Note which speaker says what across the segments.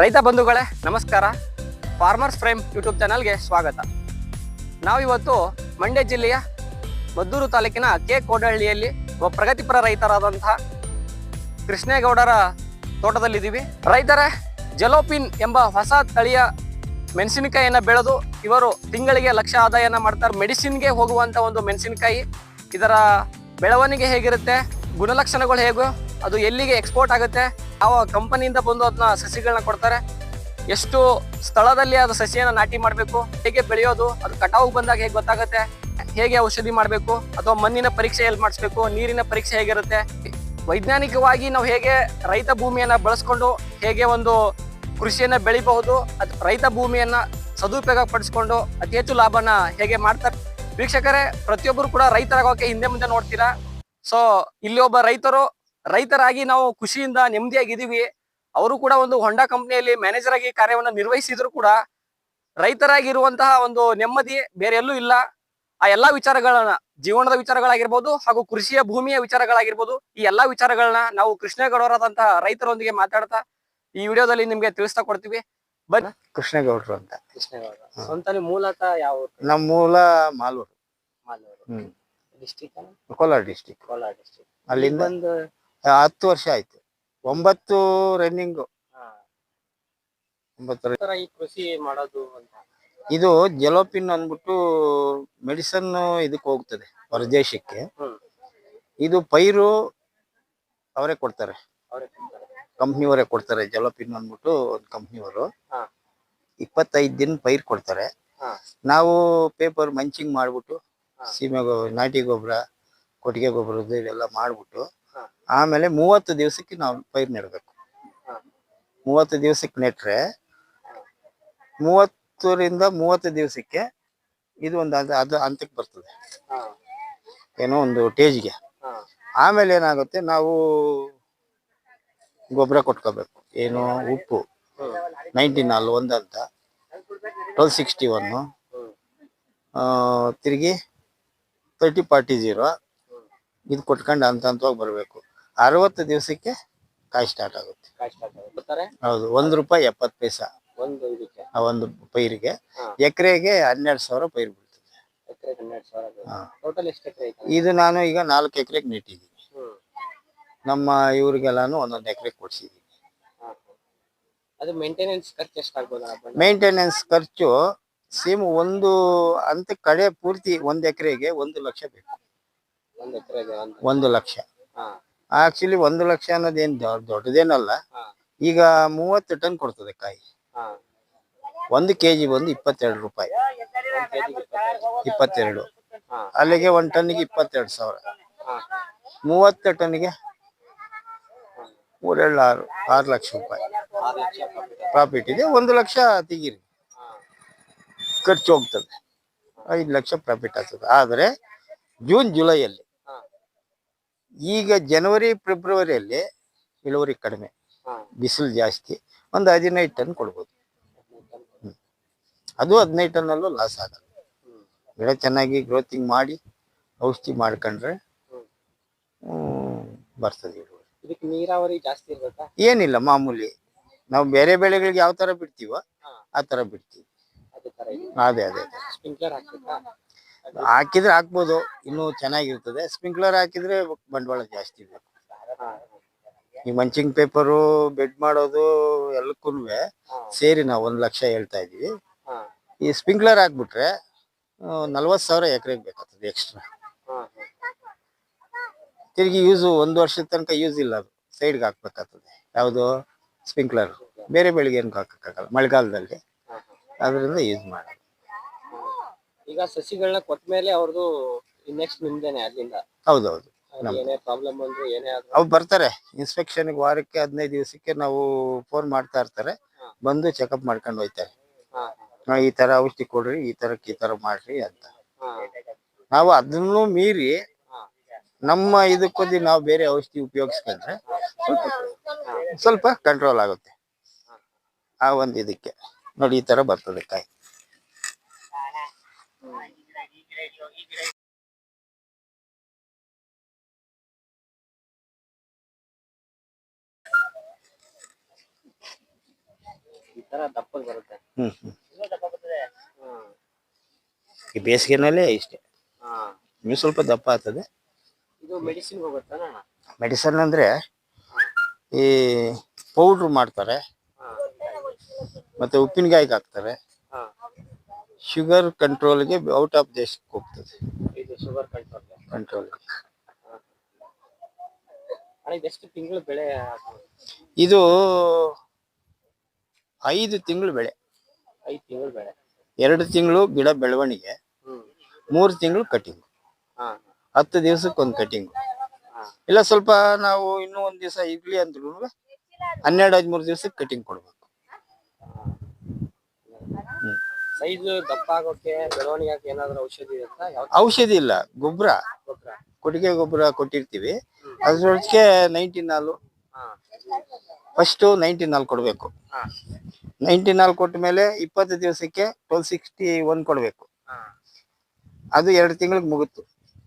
Speaker 1: ರೈತ ಬಂಧುಗಳೇ, ನಮಸ್ಕಾರ. ಫಾರ್ಮರ್ಸ್ ಫ್ರೇಮ್ ಯೂಟ್ಯೂಬ್ ಚಾನಲ್ಗೆ ಸ್ವಾಗತ. ನಾವಿವತ್ತು ಮಂಡ್ಯ ಜಿಲ್ಲೆಯ ಮದ್ದೂರು ತಾಲೂಕಿನ ಕೆ ಕೋಡಹಳ್ಳಿಯಲ್ಲಿ ಒಬ್ಬ ಪ್ರಗತಿಪರ ರೈತರಾದಂತಹ ಕೃಷ್ಣೇಗೌಡರ ತೋಟದಲ್ಲಿದ್ದೀವಿ. ರೈತರೇ, ಜಲೋಪಿನ್ ಎಂಬ ಹೊಸ ತಳಿಯ ಮೆಣಸಿನಕಾಯಿಯನ್ನು ಬೆಳೆದು ಇವರು ತಿಂಗಳಿಗೆ ಲಕ್ಷ ಆದಾಯನ ಮಾಡ್ತಾರೆ. ಮೆಡಿಸಿನ್ಗೆ ಹೋಗುವಂಥ ಒಂದು ಮೆಣಸಿನಕಾಯಿ, ಇದರ ಬೆಳವಣಿಗೆ ಹೇಗಿರುತ್ತೆ, ಗುಣಲಕ್ಷಣಗಳು ಹೇಗೋ, ಅದು ಎಲ್ಲಿಗೆ ಎಕ್ಸ್ಪೋರ್ಟ್ ಆಗುತ್ತೆ ಯಾವ ಕಂಪನಿಯಿಂದ ಬಂದು ಅದನ್ನ ಸಸಿಗಳನ್ನ ಕೊಡ್ತಾರೆ. ಎಷ್ಟು ಸ್ಥಳದಲ್ಲಿ ಅದು ಸಸಿಯನ್ನು ನಾಟಿ ಮಾಡಬೇಕು, ಹೇಗೆ ಬೆಳೆಯೋದು, ಅದು ಕಟಾವು ಬಂದಾಗ ಹೇಗೆ ಗೊತ್ತಾಗುತ್ತೆ, ಹೇಗೆ ಔಷಧಿ ಮಾಡಬೇಕು, ಅಥವಾ ಮಣ್ಣಿನ ಪರೀಕ್ಷೆ ಎಲ್ಲಿ ಮಾಡಿಸ್ಬೇಕು, ನೀರಿನ ಪರೀಕ್ಷೆ ಹೇಗಿರುತ್ತೆ. ವೈಜ್ಞಾನಿಕವಾಗಿ ನಾವು ಹೇಗೆ ರೈತ ಭೂಮಿಯನ್ನ ಬಳಸ್ಕೊಂಡು ಹೇಗೆ ಒಂದು ಕೃಷಿಯನ್ನ ಬೆಳಿಬಹುದು, ಅದು ರೈತ ಭೂಮಿಯನ್ನ ಸದುಪಯೋಗ ಪಡಿಸ್ಕೊಂಡು ಅತಿ ಹೆಚ್ಚು ಲಾಭನ ಹೇಗೆ ಮಾಡ್ತಾರೆ. ವೀಕ್ಷಕರೇ, ಪ್ರತಿಯೊಬ್ಬರು ಕೂಡ ರೈತರಾಗೋಕೆ ಹಿಂದೆ ಮುಂದೆ ನೋಡ್ತೀರಾ. ಸೊ ಇಲ್ಲಿ ಒಬ್ಬ ರೈತರು ರೈತರಾಗಿ ನಾವು ಖುಷಿಯಿಂದ ನೆಮ್ಮದಿಯಾಗಿದ್ದೀವಿ. ಅವರು ಕೂಡ ಒಂದು ಹೊಂಡಾ ಕಂಪ್ನಿಯಲ್ಲಿ ಮ್ಯಾನೇಜರ್ ಆಗಿ ಕಾರ್ಯವನ್ನು ನಿರ್ವಹಿಸಿದ್ರು ಕೂಡ ರೈತರಾಗಿರುವಂತಹ ಒಂದು ನೆಮ್ಮದಿ ಬೇರೆ ಎಲ್ಲೂ ಇಲ್ಲ. ಆ ಎಲ್ಲಾ ವಿಚಾರಗಳನ್ನ ಜೀವನದ ವಿಚಾರಗಳಾಗಿರ್ಬೋದು ಹಾಗೂ ಕೃಷಿಯ ಭೂಮಿಯ ವಿಚಾರಗಳಾಗಿರ್ಬೋದು ಈ ಎಲ್ಲಾ ವಿಚಾರಗಳನ್ನ ನಾವು ಕೃಷ್ಣೇಗೌಡರಾದಂತಹ ರೈತರೊಂದಿಗೆ ಮಾತಾಡ್ತಾ ಈ ವಿಡಿಯೋದಲ್ಲಿ ನಿಮ್ಗೆ ತಿಳಿಸ್ತಾ ಕೊಡ್ತೀವಿ. ಬನ್ನಿ.
Speaker 2: ಕೃಷ್ಣೇಗೌಡರು ಅಂತ.
Speaker 1: ಕೃಷ್ಣೇಗೌಡ. ಸ್ವಂತ ಮೂಲತಃ ಯಾವ
Speaker 2: ನಮ್ಮ ಮೂಲ Malur. Malur.
Speaker 1: District
Speaker 2: Kolar district
Speaker 1: Kolar district
Speaker 2: ಅಲ್ಲಿಂದ ಹತ್ತು ವರ್ಷ ಆಯ್ತು. ಒಂಬತ್ತು ರನ್ನಿಂಗ್ ಒಂಬತ್ತು
Speaker 1: ಈ ಕೃಷಿ ಮಾಡೋದು ಅಂತ.
Speaker 2: ಇದು ಜೆಲೋಪಿನ್ ಅಂದ್ಬಿಟ್ಟು ಮೆಡಿಸನ್ ಇದಕ್ಕೆ ಹೋಗ್ತದೆ ಹೊರದೇಶಕ್ಕೆ.
Speaker 1: ಹ್ಮ್.
Speaker 2: ಇದು ಪೈರು ಅವರೇ ಕೊಡ್ತಾರೆ.
Speaker 1: ಅವ್ರೆ
Speaker 2: ಕಂಪ್ನಿಯವರೇ ಕೊಡ್ತಾರೆ ಜೆಲೋಪಿನ್ ಅಂದ್ಬಿಟ್ಟು ಒಂದು ಕಂಪ್ನಿಯವರು.
Speaker 1: ಹಾ.
Speaker 2: ಇಪ್ಪತ್ತೈದು ದಿನ ಪೈರು ಕೊಡ್ತಾರೆ.
Speaker 1: ಹಾ.
Speaker 2: ನಾವು ಪೇಪರ್ ಮಂಚಿಂಗ್ ಮಾಡ್ಬಿಟ್ಟು
Speaker 1: ಹಾ.
Speaker 2: ಸೀಮೆ ನಾಟಿ ಗೊಬ್ಬರ ಕೊಟ್ಟಿಗೆ ಗೊಬ್ಬರದ್ದು ಇವೆಲ್ಲ ಮಾಡ್ಬಿಟ್ಟು. ಆಮೇಲೆ ಮೂವತ್ತು ದಿವಸಕ್ಕೆ ನಾವು ಪೈರ್ ನೆಡಬೇಕು. ಮೂವತ್ತು ದಿವಸಕ್ಕೆ ನೆಟ್ರೆ ಮೂವತ್ತರಿಂದ ಮೂವತ್ತು ದಿವಸಕ್ಕೆ ಇದು ಒಂದು ಅದು ಅದು ಹಂತಕ್ಕೆ ಬರ್ತದೆ. ಏನೋ ಒಂದು ಟೇಜ್ಗೆ. ಆಮೇಲೆ ಏನಾಗುತ್ತೆ ನಾವು ಗೊಬ್ಬರ ಕೊಟ್ಕೋಬೇಕು. ಏನು ಉಪ್ಪು
Speaker 1: ನೈನ್ಟೀನ್
Speaker 2: ನೈಂಟಿ ನಾಲ್ ಒಂದಂತ ಟ್ವೆಲ್ ಸಿಕ್ಸ್ಟಿ ಒನ್ನು ತಿರುಗಿ ತರ್ಟಿ ಫಾರ್ಟಿ ಜೀರೋ. ಇದು ಕೊಟ್ಕೊಂಡು ಹಂತ ಹಂತವಾಗಿ ಬರಬೇಕು. ಅರವತ್ತು ದಿವಸಕ್ಕೆ ಕಾಯಿ ಸ್ಟಾರ್ಟ್ ಆಗುತ್ತೆ. ಹೌದು ಒಂದು ರೂಪಾಯಿ ಎಪ್ಪತ್ತು ಪೈಸ.
Speaker 1: ಒಂದು ಇದಕ್ಕೆ?
Speaker 2: ಆ ಒಂದು ಪೈರಿಗೆ. ಎಕರೆಗೆ ಹನ್ನೆರಡು ಸಾವಿರ ಪೈರು ಬೀಳ್ತದೆ. ಹಾ.
Speaker 1: ಟೋಟಲ್ ಎಷ್ಟು ಎಕರೆ ಐತೆ?
Speaker 2: ಇದು ನಾನು ಈಗ ನಾಲ್ಕು ಎಕರೆಗೆ ನೆಟ್ಟಿದ್ದೀನಿ. ನಮ್ಮ ಇವ್ರಿಗೆಲ್ಲಾನು ಒಂದೊಂದು ಎಕರೆ ಕೊಡ್ಸಿದ್ದೀನಿ.
Speaker 1: ಅದು ಮೇಂಟೆನೆನ್ಸ್ ಖರ್ಚು ಎಷ್ಟಾಗ್ಬೋದು
Speaker 2: ಮೇಂಟೆನೆನ್ಸ್ ಖರ್ಚು ಸೇಮ್ ಒಂದು ಅಂತ ಕಡೆ ಪೂರ್ತಿ ಒಂದ್ ಎಕರೆಗೆ ಒಂದು ಲಕ್ಷ ಬೇಕು.
Speaker 1: ಎಕರೆಗೆ ಒಂದು
Speaker 2: ಒಂದು ಲಕ್ಷ.
Speaker 1: ಹಾ.
Speaker 2: ಆಕ್ಚುಲಿ ಒಂದು ಲಕ್ಷ ಅನ್ನೋದೇನ್ ದೊಡ್ಡದೇನಲ್ಲ. ಈಗ ಮೂವತ್ತು ಟನ್ ಕೊಡ್ತದೆ ಕಾಯಿ.
Speaker 1: ಹಾ.
Speaker 2: ಒಂದು ಕೆಜಿ ಬಂದು ಇಪ್ಪತ್ತೆರಡು ರೂಪಾಯಿ.
Speaker 1: ಒಂದ್ ಕೆಜಿಗೆ ಇಪ್ಪತ್ತೈದು.
Speaker 2: ಇಪ್ಪತ್ತೆರಡು.
Speaker 1: ಹಾ.
Speaker 2: ಅಲ್ಲಿಗೆ ಒಂದು ಟನ್ನಿಗೆ ಇಪ್ಪತ್ತೆರಡು ಸಾವಿರ.
Speaker 1: ಹಾ.
Speaker 2: ಮೂವತ್ತು ಟನ್ನಿಗೆ ಮೂರೆರಡು ಆರು ಆರು ಲಕ್ಷ ರೂಪಾಯಿ.
Speaker 1: ಆರು ಲಕ್ಷ profit.
Speaker 2: ಪ್ರಾಫಿಟ್ ಇದೆ. ಒಂದು ಲಕ್ಷ ತೆಗೀರಿ.
Speaker 1: ಹಾ.
Speaker 2: ಖರ್ಚು ಹೋಗ್ತದೆ. ಐದು ಲಕ್ಷ ಪ್ರಾಫಿಟ್ ಆಗ್ತದೆ. ಆದರೆ ಜೂನ್ ಜುಲೈಯಲ್ಲಿ ಈಗ ಜನವರಿ ಫೆಬ್ರವರಿಯಲ್ಲಿ ಇಳುವರಿ ಕಡಿಮೆ. ಬಿಸಿಲು ಜಾಸ್ತಿ. ಒಂದು ಹದಿನೈದು ಟನ್ ಕೊಡ್ಬೋದು. ಅದು ಹದಿನೈದು ಟನ್ನಲ್ಲೂ ಲಾಸ್ ಆಗಲ್ಲ. ಗಿಡ ಚೆನ್ನಾಗಿ ಗ್ರೋತಿಂಗ್ ಮಾಡಿ ಔಷಧಿ ಮಾಡ್ಕೊಂಡ್ರೆ ಬರ್ತದೆ ಇಳುವರಿ.
Speaker 1: ಇದಕ್ಕೆ ನೀರಾವರಿ ಜಾಸ್ತಿ ಇರ್ಬೇಕಾ?
Speaker 2: ಏನಿಲ್ಲ ಮಾಮೂಲಿ. ನಾವು ಬೇರೆ ಬೆಳೆಗಳಿಗೆ ಯಾವ ತರ ಬಿಡ್ತೀವೋ ಆ ತರ ಬಿಡ್ತೀವಿ.
Speaker 1: ಅದೇ
Speaker 2: ಅದೇ ಅದೇ ಅದೇ.
Speaker 1: ಸ್ಪ್ರಿಂಕ್ಲರ್ ಹಾಕ್ಬೇಕಾ?
Speaker 2: ಹಾಕಿದ್ರೆ ಹಾಕ್ಬೋದು. ಇನ್ನೂ ಚೆನ್ನಾಗಿರ್ತದೆ. ಸ್ಪ್ರಿಂಕ್ಲರ್ ಹಾಕಿದ್ರೆ ಬಂಡವಾಳ ಜಾಸ್ತಿ ಬೇಕು. ಈ ಮಂಚಿಂಗ್ ಪೇಪರು ಬೆಡ್ ಮಾಡೋದು ಎಲ್ಲಕ್ಕೂ ಸೇರಿ ನಾವು ಒಂದು ಲಕ್ಷ ಹೇಳ್ತಾ ಇದೀವಿ ಈ ಸ್ಪ್ರಿಂಕ್ಲರ್ ಹಾಕ್ಬಿಟ್ರೆ ನಲ್ವತ್ತು ಸಾವಿರ ಎಕರೆಗೆ ಬೇಕಾಗ್ತದೆ ಎಕ್ಸ್ಟ್ರಾ ತಿರುಗಿ ಯೂಸು ಒಂದು ವರ್ಷದ ತನಕ ಯೂಸ್ ಇಲ್ಲ ಅದು. ಸೈಡ್ಗೆ ಹಾಕ್ಬೇಕಾಗ್ತದೆ. ಯಾವುದು? ಸ್ಪ್ರಿಂಕ್ಲರ್ ಬೇರೆ ಬೆಳಿಗ್ಗೆ ಏನು ಹಾಕೋಕ್ಕಾಗಲ್ಲ. ಮಳೆಗಾಲದಲ್ಲಿ. ಅದರಿಂದ ಯೂಸ್ ಮಾಡಿ
Speaker 1: ಈಗ ಸಸಿಗಳನ್ನ ಕೊಟ್ಟ ಮೇಲೆ ಅವ್ರದ್ದು ನೆಕ್ಸ್ಟ್ ನಿಮ್ದೇನೆ ಅಲ್ಲಿಂದ.
Speaker 2: ಹೌದೌದು.
Speaker 1: ಅವ್ರಿಗೆ ಏನೇ ಪ್ರಾಬ್ಲಮ್ ಬಂದ್ರು ಏನೇ ಆದ್ರೂ.
Speaker 2: ಅವು ಬರ್ತಾರೆ. ಇನ್ಸ್ಪೆಕ್ಷನ್ಗೆ ವಾರಕ್ಕೆ ಹದಿನೈದು ದಿವಸಕ್ಕೆ ನಾವು ಫೋನ್ ಮಾಡ್ತಾ ಇರ್ತಾರೆ. ಬಂದು ಚೆಕಪ್ ಮಾಡ್ಕೊಂಡು ಹೋಯ್ತಾರೆ.
Speaker 1: ಹಾ.
Speaker 2: ಈ ತರ ಔಷಧಿ ಕೊಡ್ರಿ ಈ ತರ ಈ ತರ ಮಾಡ್ರಿ ಅಂತ.
Speaker 1: ಹಾ.
Speaker 2: ನಾವು ಅದನ್ನು ಮೀರಿ ನಮ್ಮ ಇದಕ್ಕೊಂದು ನಾವು ಬೇರೆ ಔಷಧಿ ಉಪಯೋಗಿಸ್ಕೊಂಡ್ರೆ ಸ್ವಲ್ಪ ಸ್ವಲ್ಪ ಕಂಟ್ರೋಲ್ ಆಗುತ್ತೆ. ಆ ಒಂದು ಇದಕ್ಕೆ. ನೋಡಿ ಈ ತರ ಬರ್ತದೆ ಕಾಯಿ.
Speaker 1: ಈ ತರ ದಪ್ಪಗ್ ಬರುತ್ತೆ.
Speaker 2: ಹ್ಮ್ ಹ್ಮ್.
Speaker 1: ಹ್ಮ್
Speaker 2: ಈ ಬೇಸಿಗೆನಲ್ಲೇ ಇಷ್ಟೇ.
Speaker 1: ಹಾ.
Speaker 2: ಇನ್ನು ಸ್ವಲ್ಪ ದಪ್ಪ ಆಗ್ತದೆ.
Speaker 1: ಇದು ಮೆಡಿಸಿನ್ ಹೋಗುತ್ತಾನ
Speaker 2: ಮೆಡಿಸನ್ ಅಂದ್ರೆ ಈ ಪೌಡ್ರ್ ಮಾಡ್ತಾರೆ.
Speaker 1: ಹಾ.
Speaker 2: ಮತ್ತೆ ಉಪ್ಪಿನಕಾಯಿಗೆ ಹಾಕ್ತಾರೆ. ಶುಗರ್ ಕಂಟ್ರೋಲ್ಗೆ ಔಟ್ ಆಫ್ ದೇಶಕ್ಕೆ ಹೋಗ್ತದೆ.
Speaker 1: ಇದು ಶುಗರ್ ಕಂಟ್ರೋಲ್
Speaker 2: ಕಂಟ್ರೋಲ್
Speaker 1: ಎಷ್ಟು ತಿಂಗಳು ಬೆಳೆ?
Speaker 2: ಇದು ಐದು ತಿಂಗಳು ಬೆಳೆ.
Speaker 1: ಐದು ತಿಂಗಳು ಬೆಳೆ.
Speaker 2: ಎರಡು ತಿಂಗಳು ಗಿಡ ಬೆಳವಣಿಗೆ ಮೂರು ತಿಂಗಳು ಕಟಿಂಗ್ ಹತ್ತು ದಿವಸಕ್ಕೆ ಒಂದು ಕಟಿಂಗ್ ಇಲ್ಲ ಸ್ವಲ್ಪ ನಾವು ಇನ್ನೂ ಒಂದು ದಿವಸ ಇರ್ಲಿ ಅಂದ್ರೂ ಹನ್ನೆರಡು ಹದಿಮೂರು ದಿವಸಕ್ಕೆ ಕಟಿಂಗ್ ಕೊಡ್ಬೇಕು.
Speaker 1: ಸೈಜ್ ದಪ್ಪ ಆಗೋಕೆ ಬೆಳವಣಿಗೆ ಏನಾದ್ರು ಔಷಧಿ ಇರುತ್ತಾ ಯಾವ
Speaker 2: ಔಷಧಿ ಇಲ್ಲ ಗೊಬ್ಬರ.
Speaker 1: ಗೊಬ್ಬರ.
Speaker 2: ಕೊಟ್ಟಿಗೆ ಗೊಬ್ಬರ ಕೊಟ್ಟಿರ್ತೀವಿ. ಅದ್ರೊಳಗೆ ನೈಂಟಿ ನಾಲ್
Speaker 1: ಹಾ.
Speaker 2: ಫಸ್ಟು ನೈಂಟಿ ನಾಲ್ ಕೊಡಬೇಕು.
Speaker 1: ಹಾ.
Speaker 2: ನೈಂಟಿ ನಾಲ್ ಕೊಟ್ಟ ಮೇಲೆ ಇಪ್ಪತ್ತು ದಿವಸಕ್ಕೆ ಟ್ವೆಲ್ ಸಿಕ್ಸ್ಟಿ ಒನ್ ಕೊಡಬೇಕು.
Speaker 1: ಹಾ.
Speaker 2: ಅದು ಎರಡು ತಿಂಗಳಿಗೆ ಮುಗಿತು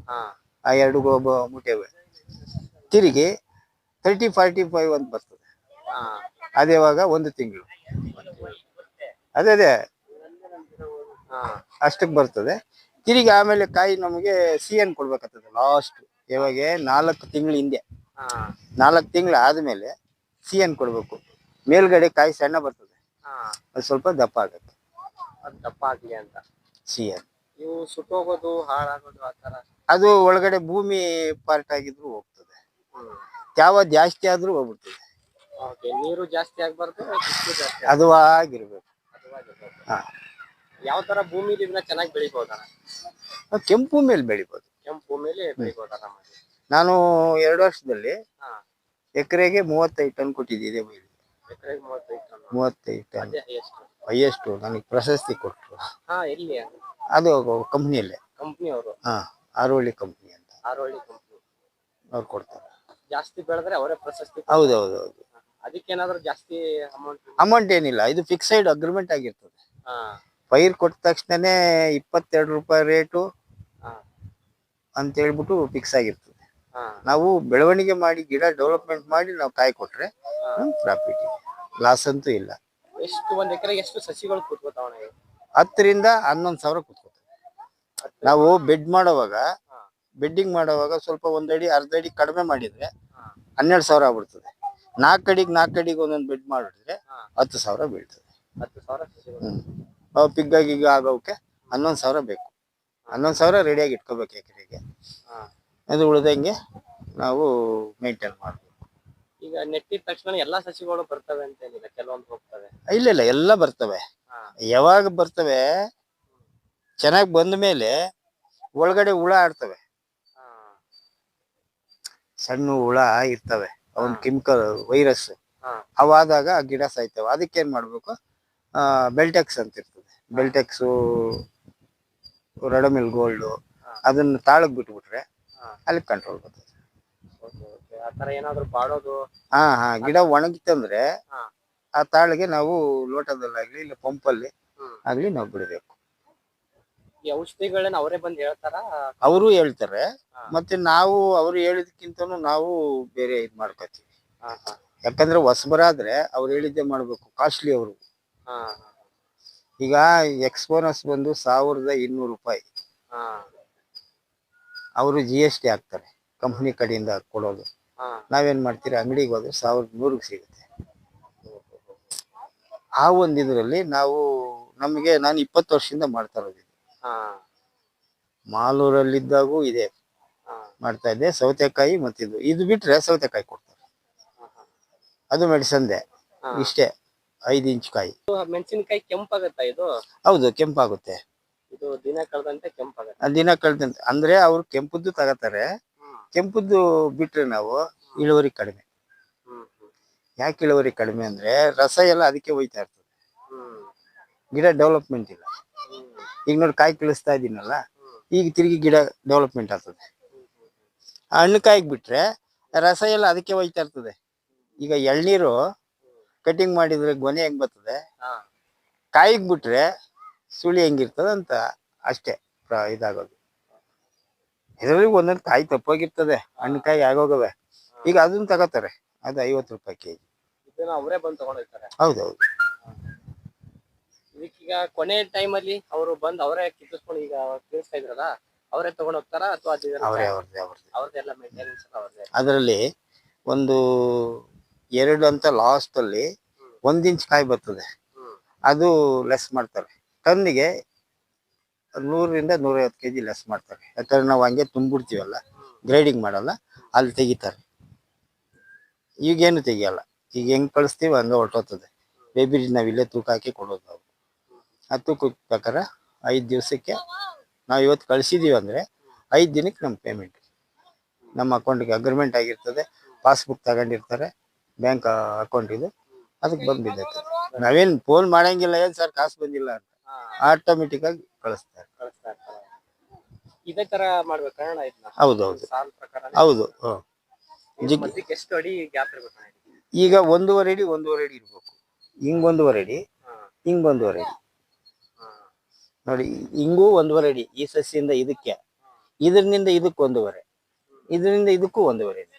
Speaker 1: ಹಾ.
Speaker 2: ಆ ಎರಡು ಗೊಬ್ಬ ಮುಟ್ಟೆವೆ ತಿರುಗಿ ತರ್ಟಿ ಫಾರ್ಟಿ ಫೈವ್ ಅಂತ ಬರ್ತದೆ.
Speaker 1: ಹಾ.
Speaker 2: ಅದೇ ಇವಾಗ ಒಂದು ತಿಂಗಳು. ಅದೇ ಅದೇ. ಅಷ್ಟಕ್ಕೆ ಬರ್ತದೆ. ತಿರುಗಿ ಆಮೇಲೆ ಕಾಯಿ ನಮಗೆ ಸಿ ಎನ್ ಕೊಡ್ಬೇಕಾಗ್ತದೆ ಲಾಸ್ಟ್ ಇವಾಗ ನಾಲ್ಕು ತಿಂಗಳ ಹಿಂದೆ. ನಾಲ್ಕು ತಿಂಗಳು ಆದ್ಮೇಲೆ ಸಿ ಎನ್ ಕೊಡ್ಬೇಕು. ಮೇಲ್ಗಡೆ ಕಾಯಿ ಸಣ್ಣ ಬರ್ತದೆ. ಅದು ಸ್ವಲ್ಪ ದಪ್ಪ ಆಗುತ್ತೆ.
Speaker 1: ದಪ್ಪ ಆಗ್ಲಿ ಅಂತ.
Speaker 2: ಸಿ ಎನ್
Speaker 1: ಇವು ಸುಟ್ಟೋಗೋದು ಹಾಳಾಗೋದು ಆ ತರ
Speaker 2: ಅದು ಒಳಗಡೆ ಭೂಮಿ ಪಾರ್ಟ್ ಆಗಿದ್ರು ಹೋಗ್ತದೆ. ಯಾವ ಜಾಸ್ತಿ ಆದ್ರೂ ಹೋಗ್ಬಿಡ್ತದೆ.
Speaker 1: ನೀರು ಜಾಸ್ತಿ ಆಗ್ಬಾರ್ದು
Speaker 2: ಅದು ಆಗಿರ್ಬೇಕು.
Speaker 1: ಯಾವ ತರ ಭೂಮಿಲಿ ಇದನ್ನ ಚೆನ್ನಾಗಿ ಬೆಳಿಬೋದಣ್ಣ
Speaker 2: ಅದು ಕೆಂಪು ಮೇಲೆ ಬೆಳಿಬೋದು.
Speaker 1: ಕೆಂಪು ಮೇಲೆ ಬೆಳಿಬಹುದು
Speaker 2: ನಾನು ಎರಡು ವರ್ಷದಲ್ಲಿ
Speaker 1: ಹಾ.
Speaker 2: ಎಕರೆಗೆ ಮೂವತ್ತೈದು ಟನ್ ಕೊಟ್ಟಿದ್ದೆ ಬೈಲಿ
Speaker 1: ಎಕರೆಗೆ ಮೂವತ್ತೈದು ಟನ್.
Speaker 2: ಮೂವತ್ತೈದು ಟನ್.
Speaker 1: ಅದೇ ಎಷ್ಟು
Speaker 2: ಹೈಯೆಸ್ಟು ನನಗೆ ಪ್ರಶಸ್ತಿ ಕೊಟ್ಟರು
Speaker 1: ಹಾ ಎಲ್ಲಿ?
Speaker 2: ಅದು ಕಂಪ್ನಿಯಲ್ಲೇ
Speaker 1: ಕಂಪ್ನಿ ಅವರು?
Speaker 2: ಹಾಂ ಆರೋಳಿ ಕಂಪ್ನಿ ಅಂತ.
Speaker 1: ಆರೋಳಿ ಕಂಪ್ನಿ
Speaker 2: ಅವ್ರು ಕೊಡ್ತಾರೆ.
Speaker 1: ಜಾಸ್ತಿ ಬೆಳೆದ್ರೆ ಅವರೇ ಪ್ರಶಸ್ತಿ
Speaker 2: ಹೌದು ಹೌದು ಹೌದು
Speaker 1: ಅದಕ್ಕೇನಾದ್ರೂ ಜಾಸ್ತಿ ಅಮೌಂಟ್
Speaker 2: ಅಮೌಂಟ್ ಏನಿಲ್ಲ. ಇದು ಫಿಕ್ಸೈಡ್ ಅಗ್ರಿಮೆಂಟ್ ಆಗಿರ್ತದೆ.
Speaker 1: ಹಾ.
Speaker 2: ಪೈರ್ ಕೊಟ್ಟ ತಕ್ಷಣನೇ ಇಪ್ಪತ್ತೆರಡು ರೂಪಾಯಿ ರೇಟು ಅಂತ ಹೇಳ್ಬಿಟ್ಟು ಫಿಕ್ಸ್ ಆಗಿರ್ತದೆ. ನಾವು ಬೆಳವಣಿಗೆ ಮಾಡಿ ಗಿಡ ಡೆವಲಪ್ಮೆಂಟ್ ಮಾಡಿ ನಾವು ಕಾಯಿ ಕೊಟ್ರೆ ಪ್ರಾಫಿಟ್ ಇದೆ ಲಾಸ್ ಅಂತೂ ಇಲ್ಲ.
Speaker 1: ಎಷ್ಟು ಒಂದ್ ಎಕರೆ ಎಷ್ಟು ಸಸಿಗಳು ಕೂತ್ಕೋತಾವಣ?
Speaker 2: ಹತ್ತರಿಂದ ಹನ್ನೊಂದು ಸಾವಿರ ಕೂತ್ಕೋತದೆ ನಾವು ಬೆಡ್ ಮಾಡೋವಾಗ ಬೆಡ್ಡಿಂಗ್ ಮಾಡೋವಾಗ ಸ್ವಲ್ಪ ಒಂದಡಿ ಅರ್ಧ ಅಡಿ ಕಡಿಮೆ ಮಾಡಿದ್ರೆ. ಹನ್ನೆರಡು ಸಾವಿರ ಆಗ್ಬಿಡ್ತದೆ. ನಾಲ್ಕು ಅಡಿಗೆ ನಾಲ್ಕು ಅಡಿಗೆ ಒಂದೊಂದು ಬೆಡ್ ಮಾಡಿದ್ರೆ. ಹತ್ತು ಸಾವಿರ ಬೀಳ್ತದೆ.
Speaker 1: ಹತ್ತು ಸಾವಿರ
Speaker 2: ಅವು ಪಿಗ್ಗ ಗಿಗ್ಗ ಆಗೋಕೆ ಹನ್ನೊಂದು ಸಾವಿರ ಬೇಕು. ಹನ್ನೊಂದು ಸಾವಿರ ರೆಡಿಯಾಗಿ ಇಟ್ಕೋಬೇಕು ಎಕರೆಗೆ. ಅದು ಉಳ್ದಂಗೆ ನಾವು ಮೇಂಟೈನ್ ಮಾಡಬೇಕು.
Speaker 1: ಈಗ ನೆಟ್ಟಿದ ತಕ್ಷಣ ಎಲ್ಲಾ ಸಸಿಗಳು ಬರ್ತವೆ ಅಂತ ಏನಿಲ್ಲ ಕೆಲವೊಂದು ಹೋಗ್ತವೆ.
Speaker 2: ಇಲ್ಲ ಇಲ್ಲ ಎಲ್ಲ ಬರ್ತವೆ. ಯಾವಾಗ ಬರ್ತವೆ? ಚೆನ್ನಾಗಿ ಬಂದ ಮೇಲೆ ಒಳಗಡೆ ಹುಳ ಆಡ್ತವೆ. ಸಣ್ಣ ಹುಳ ಇರ್ತವೆ. ಅವನ್ ಕೆಮಿಕಲ್ ವೈರಸ್ ಅವಾದಾಗ ಗಿಡ ಸಾಯ್ತವೆ. ಅದಕ್ಕೇನ್ ಮಾಡ್ಬೇಕು? ಆ ಬೆಲ್ಟೆಕ್ಸ್ ಅಂತ ಇರ್ತದೆ. ಬೆಲ್ಟೆಕ್ಸು ರೆಡಮಿಲ್ ಗೋಲ್ಡ್ ಅದನ್ನ ತಾಳಕ್ ಬಿಟ್ಬಿಟ್ರೆ ಅಲ್ಲಿ ಕಂಟ್ರೋಲ್ ಬರ್ತದೆ.
Speaker 1: ತರ ಏನಾದ್ರು ಬಾಡೋದು
Speaker 2: ಹಾ ಹಾ. ಗಿಡ ಒಣಗಿತ್ತಂದ್ರೆ ಆ ತಾಳಿಗೆ ನಾವು ಲೋಟದಲ್ಲಾಗ್ಲಿ ಇಲ್ಲ ಪಂಪಲ್ಲಿ ಆಗ್ಲಿ ನಾವು ಬಿಡಬೇಕು.
Speaker 1: ಈ ಔಷಧಿಗಳನ್ನ ಅವರೇ ಬಂದು ಹೇಳ್ತಾರ?
Speaker 2: ಅವರು ಹೇಳ್ತಾರೆ. ಮತ್ತೆ ನಾವು ಅವ್ರು ಹೇಳಿದಕ್ಕಿಂತನೂ ನಾವು ಬೇರೆ ಇದ್ ಮಾಡ್ಕೋತೀವಿ. ಯಾಕಂದ್ರೆ ಹೊಸಬರಾದ್ರೆ ಅವ್ರು ಹೇಳಿದ್ದೆ ಮಾಡ್ಬೇಕು. ಕಾಸ್ಟ್ಲಿ ಅವರು.
Speaker 1: ಹಾ.
Speaker 2: ಈಗ ಎಕ್ಸ್ಪೋನಸ್ ಬಂದು ಸಾವಿರದ ಇನ್ನೂರು ರೂಪಾಯಿ.
Speaker 1: ಹಾ.
Speaker 2: ಅವರು ಜಿ ಎಸ್ ಟಿ ಹಾಕ್ತಾರೆ ಕಂಪ್ನಿ ಕಡೆಯಿಂದ ಕೊಡೋದು.
Speaker 1: ಹಾ.
Speaker 2: ನಾವೇನ್ ಮಾಡ್ತೀರಿ ಅಂಗಡಿಗೆ ಹೋದ್ರೆ ಸಾವಿರದ ನೂರಿಗೆ ಸಿಗುತ್ತೆ. ಆ ಒಂದು ಇದರಲ್ಲಿ ನಾವು ನಮಗೆ ನಾನು ಇಪ್ಪತ್ತು ವರ್ಷದಿಂದ ಮಾಡ್ತಾ ಇರೋದು ಇದು.
Speaker 1: ಹಾ.
Speaker 2: ಮಾಲೂರಲ್ಲಿದ್ದಾಗೂ ಇದೆ. ಮಾಡ್ತಾ ಇದ್ದೆ ಸೌತೆಕಾಯಿ ಮತ್ತಿದು. ಇದು ಬಿಟ್ರೆ ಸೌತೆಕಾಯಿ ಕೊಡ್ತಾರೆ. ಅದು ಮೆಡಿಸನ್ದೆ. ಇಷ್ಟೇ. ಐದು ಇಂಚ್ ಕಾಯಿ.
Speaker 1: ಮೆಣಸಿನಕಾಯಿ ಕೆಂಪಾಗತ್ತಾ ಇದು?
Speaker 2: ಹೌದು ಕೆಂಪಾಗುತ್ತೆ.
Speaker 1: ಇದು ದಿನ ಕಳೆದಂತೆ ಕೆಂಪಾಗತ್ತೆ.
Speaker 2: ದಿನ ಕಳೆದಂತೆ ಅಂದ್ರೆ ಅವ್ರು ಕೆಂಪದ್ದು ತಗೋತಾರೆ ಕೆಂಪದ್ದು ಬಿಟ್ರೆ ನಾವು ಇಳುವರಿ ಕಡಿಮೆ.
Speaker 1: ಹ್ಮ್ ಹ್ಮ್.
Speaker 2: ಯಾಕೆ ಇಳುವರಿ ಕಡಿಮೆ ಅಂದ್ರೆ ರಸ ಎಲ್ಲ ಅದಕ್ಕೆ ಹೋಯ್ತಾ ಇರ್ತದೆ.
Speaker 1: ಹ್ಮ್.
Speaker 2: ಗಿಡ ಡೆವಲಪ್ಮೆಂಟ್ ಇಲ್ಲ. ಈಗ ನೋಡಿ ಕಾಯಿ ಕಳಿಸ್ತಾ ಇದೀನಲ್ಲ ಈಗ ತಿರುಗಿ ಗಿಡ ಡೆವಲಪ್ಮೆಂಟ್ ಆಗ್ತದೆ. ಹಣ್ಣು ಕಾಯಿಗೆ ಬಿಟ್ರೆ ರಸ ಎಲ್ಲ ಅದಕ್ಕೆ ಹೋಯ್ತಾ ಇರ್ತದೆ. ಈಗ ಎಳ್ನೀರು ಕಟಿಂಗ್ ಮಾಡಿದ್ರೆ ಗೊನೆ ಹೆಂಗ್ ಬರ್ತದೆ? ಕಾಯಿಗ್ ಬಿಟ್ರೆ ಸುಳಿ ಹೆಂಗಿರ್ತದೆ ಅಂತ ಅಷ್ಟೇ ಪ್ರ- ಇದಾಗೋದು. ಇದರಲ್ಲಿ ಒಂದೊಂದು ಕಾಯಿ ತಪ್ಪೋಗಿರ್ತದೆ ಹಣ್ಣು ಕಾಯಿ ಆಗೋಗವೆ. ಈಗ ಅದನ್ನ ತಗೋತಾರೆ ಅದು ಐವತ್ತು ರೂಪಾಯಿ ಕೆಜಿ.
Speaker 1: ಇದನ್ನ ಅವರೇ ಬಂದು ತಗೊಂಡೋಗ್ತಾರೆ.
Speaker 2: ಹೌದೌದು.
Speaker 1: ಈಗ ಕೊನೆ ಟೈಮ್ ಅಲ್ಲಿ ಅವರು ಬಂದು ಅವರೇ ಕಿತ್ತಿಸ್ಕೊಂಡು ಈಗ ತಿಳಿಸ್ತಾ ಇದ್ರಲ್ಲ ಅವರೇ ತಗೊಂಡ್ ಹೋಗ್ತಾರಾ ಅಥವಾ
Speaker 2: ಅವರೇ ಅವ್ರದ್ದೇ ಅವ್ರದ್ದೇ.
Speaker 1: ಅವ್ರದ್ದೆಲ್ಲ ಮೇಂಟೆನೆನ್ಸ್ ಎಲ್ಲ ಅವ್ರದ್ದೇ?
Speaker 2: ಅದರಲ್ಲಿ ಒಂದು ಎರಡು ಅಂತ ಲಾಸ್ಟ್ ಅಲ್ಲಿ ಒಂದ್ ಇಂಚ್ ಕಾಯಿ ಬರ್ತದೆ. ಅದು ಲೆಸ್ ಮಾಡ್ತಾರೆ. ಟನ್ನಿಗೆ ನೂರರಿಂದ ನೂರೈವತ್ತು ಕೆಜಿ ಲೆಸ್ ಮಾಡ್ತಾರೆ. ಯಾಕಂದ್ರೆ ನಾವು ಹಂಗೆ ತುಂಬಿಡ್ತೀವಲ್ಲ ಗ್ರೈಡಿಂಗ್ ಮಾಡಲ್ಲ, ಅಲ್ಲಿ ತೆಗಿತಾರೆ. ಈಗೇನು ತೆಗಿಯಲ್ಲ. ಈಗ ಹೆಂಗ್ ಕಳಿಸ್ತೀವಿ ಹಂಗೆ ಹೊರ್ಟೋಗ್ತದೆ. ಬೇಬಿ ನಾವು ಇಲ್ಲೇ ತೂಕ ಹಾಕಿ ಕೊಡೋದು ನಾವು. ಆ ತೂಕದ ಪ್ರಕಾರ ಐದು ದಿವಸಕ್ಕೆ ನಾವು ಇವತ್ತು ಕಳಿಸಿದೀವಿ ಅಂದ್ರೆ ಐದು ದಿನಕ್ಕೆ ನಮ್ಮ ಪೇಮೆಂಟ್ ನಮ್ಮ ಅಕೌಂಟ್ಗೆ ಅಗ್ರಿಮೆಂಟ್ ಆಗಿರ್ತದೆ ಪಾಸ್ಬುಕ್ ತಗೊಂಡಿರ್ತಾರೆ. ಬ್ಯಾಂಕ್ ಅಕೌಂಟ್ ಇದೆ. ಅದಕ್ಕೆ ಬಂದ್ ಬಿದ್ದೈತೆ ನಾವೇನ್ ಫೋನ್ ಮಾಡಂಗಿಲ್ಲ ಏನ್ ಸರ್ ಕಾಸು ಬಂದಿಲ್ಲ ಅಂತ. ಆಟೋಮೆಟಿಕ್ ಆಗಿ ಕಳಿಸ್ತಾರೆ.
Speaker 1: ಕಳಿಸ್ತಾ ಇದೇ ತರ ಮಾಡ್ಬೇಕು ಇದನ್ನ?
Speaker 2: ಹೌದು ಹೌದು.
Speaker 1: ಸಾಲ್ ಪ್ರಕಾರ
Speaker 2: ಹೌದು ಹ್ಮ್.
Speaker 1: ಎಷ್ಟು ಅಡಿ ಗ್ಯಾಪ್?
Speaker 2: ಈಗ ಒಂದೂವರೆ ಅಡಿ ಒಂದೂವರೆ ಅಡಿ ಇರ್ಬೇಕು. ಹಿಂಗ್ ಒಂದೂವರೆ ಅಡಿ ಹಿಂಗ್ ಒಂದೂವರೆ ಅಡಿ. ನೋಡಿ ಹಿಂಗೂ ಒಂದೂವರೆ ಅಡಿ ಈ ಸಸ್ಯದಿಂದ ಇದಕ್ಕೆ. ಇದರಿಂದ ಇದಕ್ಕೆ ಒಂದೂವರೆ. ಇದರಿಂದ ಇದಕ್ಕೂ ಒಂದೂವರೆ ಅಡಿ.